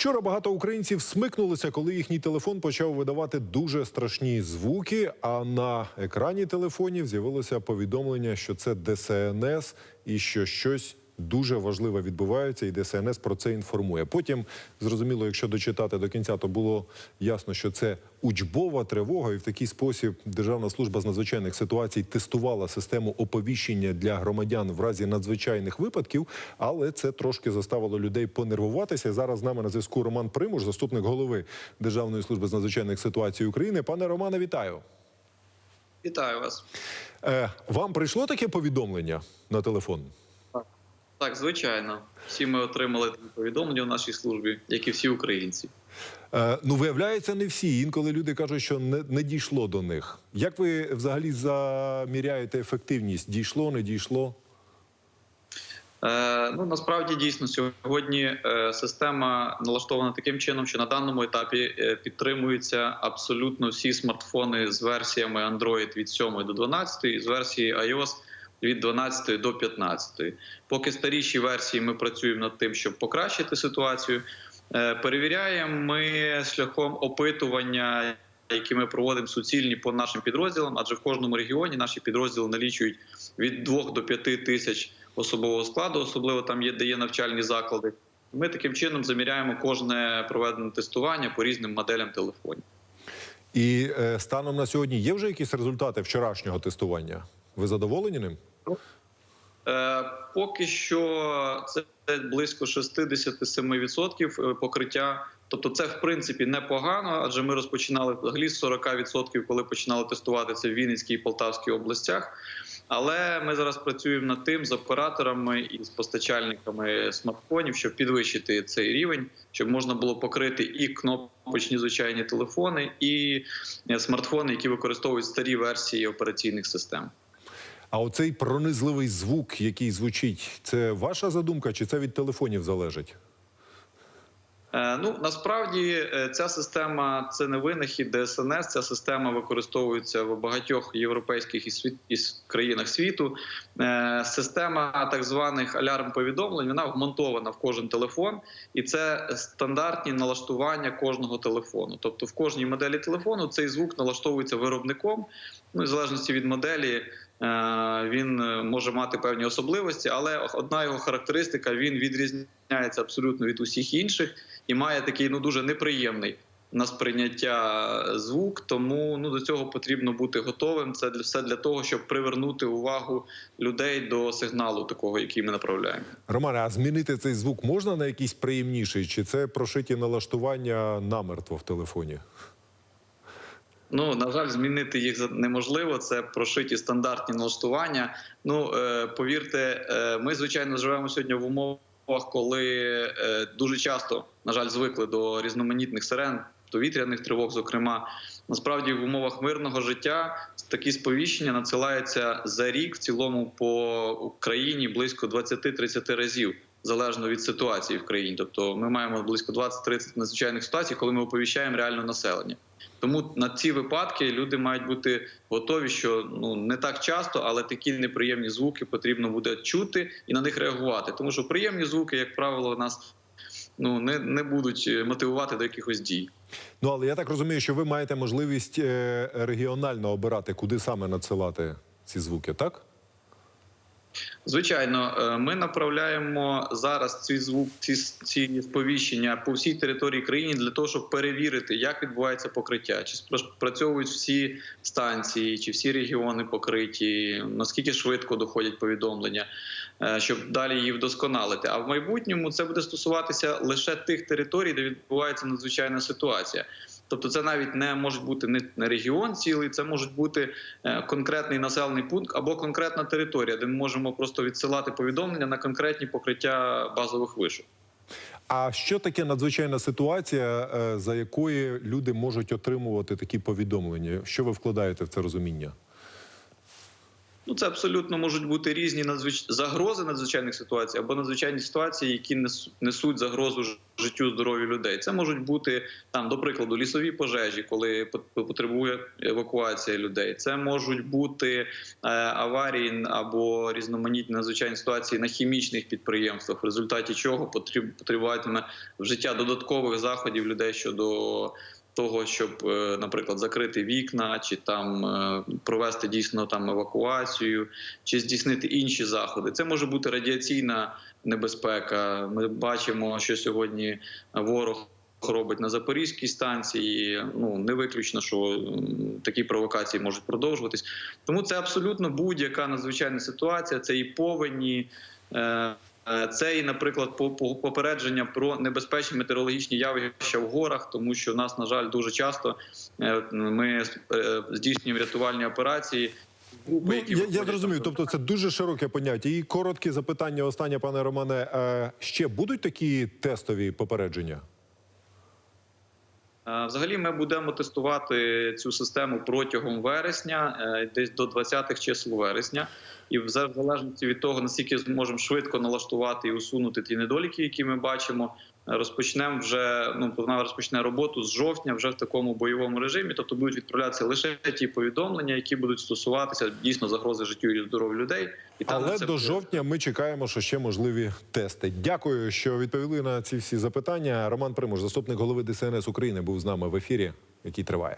Вчора багато українців смикнулися, коли їхній телефон почав видавати дуже страшні звуки. А на екрані телефонів з'явилося повідомлення, що це ДСНС і що щось. Дуже важливе відбувається, і ДСНС про це інформує. Потім зрозуміло, якщо дочитати до кінця, то було ясно, що це учбова тривога, і в такий спосіб Державна служба з надзвичайних ситуацій тестувала систему оповіщення для громадян в разі надзвичайних випадків. Але це трошки заставило людей понервуватися. Зараз з нами на зв'язку Роман Примуш, заступник голови Державної служби з надзвичайних ситуацій України. Пане Романе, вітаю. Вітаю вас. Е, вам прийшло таке повідомлення на телефон? Так, звичайно, всі ми отримали повідомлення у нашій службі, як і всі українці. Е, ну, виявляється, не всі. Інколи люди кажуть, що не, не дійшло до них. Як ви взагалі заміряєте ефективність? Дійшло, не дійшло? Е, ну насправді дійсно сьогодні е, система налаштована таким чином, що на даному етапі е, підтримуються абсолютно всі смартфони з версіями Android від 7 до 12 і з версії iOS від 12 до 15. Поки старіші версії ми працюємо над тим, щоб покращити ситуацію. Е, перевіряємо ми шляхом опитування. Які ми проводимо суцільні по нашим підрозділам, адже в кожному регіоні наші підрозділи налічують від 2 до 5 тисяч особового складу, особливо там є де є навчальні заклади. Ми таким чином заміряємо кожне проведене тестування по різним моделям телефонів. І е, станом на сьогодні є вже якісь результати вчорашнього тестування? Ви задоволені ним? Е, поки що це близько 67% покриття. Тобто, це в принципі непогано, адже ми розпочинали взагалі з 40%, коли починали тестувати це в Вінницькій і Полтавській областях. Але ми зараз працюємо над тим з операторами і з постачальниками смартфонів, щоб підвищити цей рівень, щоб можна було покрити і кнопочні звичайні телефони, і смартфони, які використовують старі версії операційних систем. А оцей пронизливий звук, який звучить, це ваша задумка, чи це від телефонів залежить? Е, Ну насправді е, ця система це не винахід ДСНС. Ця система використовується в багатьох європейських і світ і країнах світу. Е, Система так званих алярм-повідомлень вона вмонтована в кожен телефон, і це стандартні налаштування кожного телефону. Тобто, в кожній моделі телефону цей звук налаштовується виробником. Ну і в залежності від моделі. Е, Він е, може мати певні особливості, але одна його характеристика він відрізняється абсолютно від усіх інших і має такий ну дуже неприємний на сприйняття звук. Тому ну до цього потрібно бути готовим. Це для все для того, щоб привернути увагу людей до сигналу, такого, який ми направляємо. Романе, а змінити цей звук можна на якийсь приємніший, чи це прошиті налаштування намертво в телефоні? Ну на жаль, змінити їх неможливо. Це прошиті стандартні налаштування. Ну е, повірте, е, ми звичайно живемо сьогодні в умовах, коли е, дуже часто, на жаль, звикли до різноманітних сирен, повітряних тривог. Зокрема, насправді в умовах мирного життя такі сповіщення надсилаються за рік в цілому по Україні близько 20-30 разів. Залежно від ситуації в країні, тобто ми маємо близько 20-30 надзвичайних ситуацій, коли ми оповіщаємо реально населення. Тому на ці випадки люди мають бути готові, що ну не так часто, але такі неприємні звуки потрібно буде чути і на них реагувати. Тому що приємні звуки, як правило, нас ну не, не будуть е, мотивувати до якихось дій. Ну але я так розумію, що ви маєте можливість е, регіонально обирати, куди саме надсилати ці звуки, так? Звичайно, е, ми направляємо зараз ці звук, ці, ці сповіщення по всій території країни для того, щоб перевірити, як відбувається покриття, чи спрацьовують всі станції, чи всі регіони покриті, наскільки швидко доходять повідомлення, е, щоб далі її вдосконалити. А в майбутньому це буде стосуватися лише тих територій, де відбувається надзвичайна ситуація. Тобто, це навіть не може бути не, регіон цілий, це може бути е, конкретний населений пункт або конкретна територія, де ми можемо просто відсилати повідомлення на конкретні покриття базових вишок. А що таке надзвичайна ситуація, е, за якої люди можуть отримувати такі повідомлення? Що ви вкладаєте в це розуміння? Ну, це абсолютно можуть бути різні надзвич... загрози надзвичайних ситуацій або надзвичайні ситуації, які несуть загрозу життю здоров'ю людей. Це можуть бути там, до прикладу, лісові пожежі, коли пот- потребує евакуація людей. Це можуть бути е, аварії або різноманітні надзвичайні ситуації на хімічних підприємствах, в результаті чого потребуватиме вжиття додаткових заходів людей щодо того, щоб, е, наприклад, закрити вікна, чи там е, провести дійсно там евакуацію, чи здійснити інші заходи. Це може бути радіаційна небезпека. Ми бачимо, що сьогодні ворог. Робить на запорізькій станції, ну не виключно, що такі провокації можуть продовжуватись. Тому це абсолютно будь-яка надзвичайна ситуація. Це і повені, е, це і, наприклад, по- по- попередження про небезпечні метеорологічні явища в горах, тому що в нас, на жаль, дуже часто е, ми е, здійснюємо рятувальні операції. Групи, Ну, які я, я зрозумів. Тобто це дуже широке поняття. І короткі запитання. Останнє, пане Романе. Е, ще будуть такі тестові попередження? Е, Взагалі, ми будемо тестувати цю систему протягом вересня, е, десь до 20-х чисел вересня. І в залежності від того, наскільки зможемо швидко налаштувати і усунути ті недоліки, які ми бачимо, розпочнемо вже. Ну вона розпочне роботу з жовтня, вже в такому бойовому режимі. Тобто будуть відправлятися лише ті повідомлення, які будуть стосуватися дійсно загрози життю і здоров'ю людей. І там Але це до буде- жовтня ми чекаємо, що ще можливі тести. Дякую, що відповіли на ці всі запитання. Роман Примуш, заступник голови ДСНС України, був з нами в ефірі, який триває.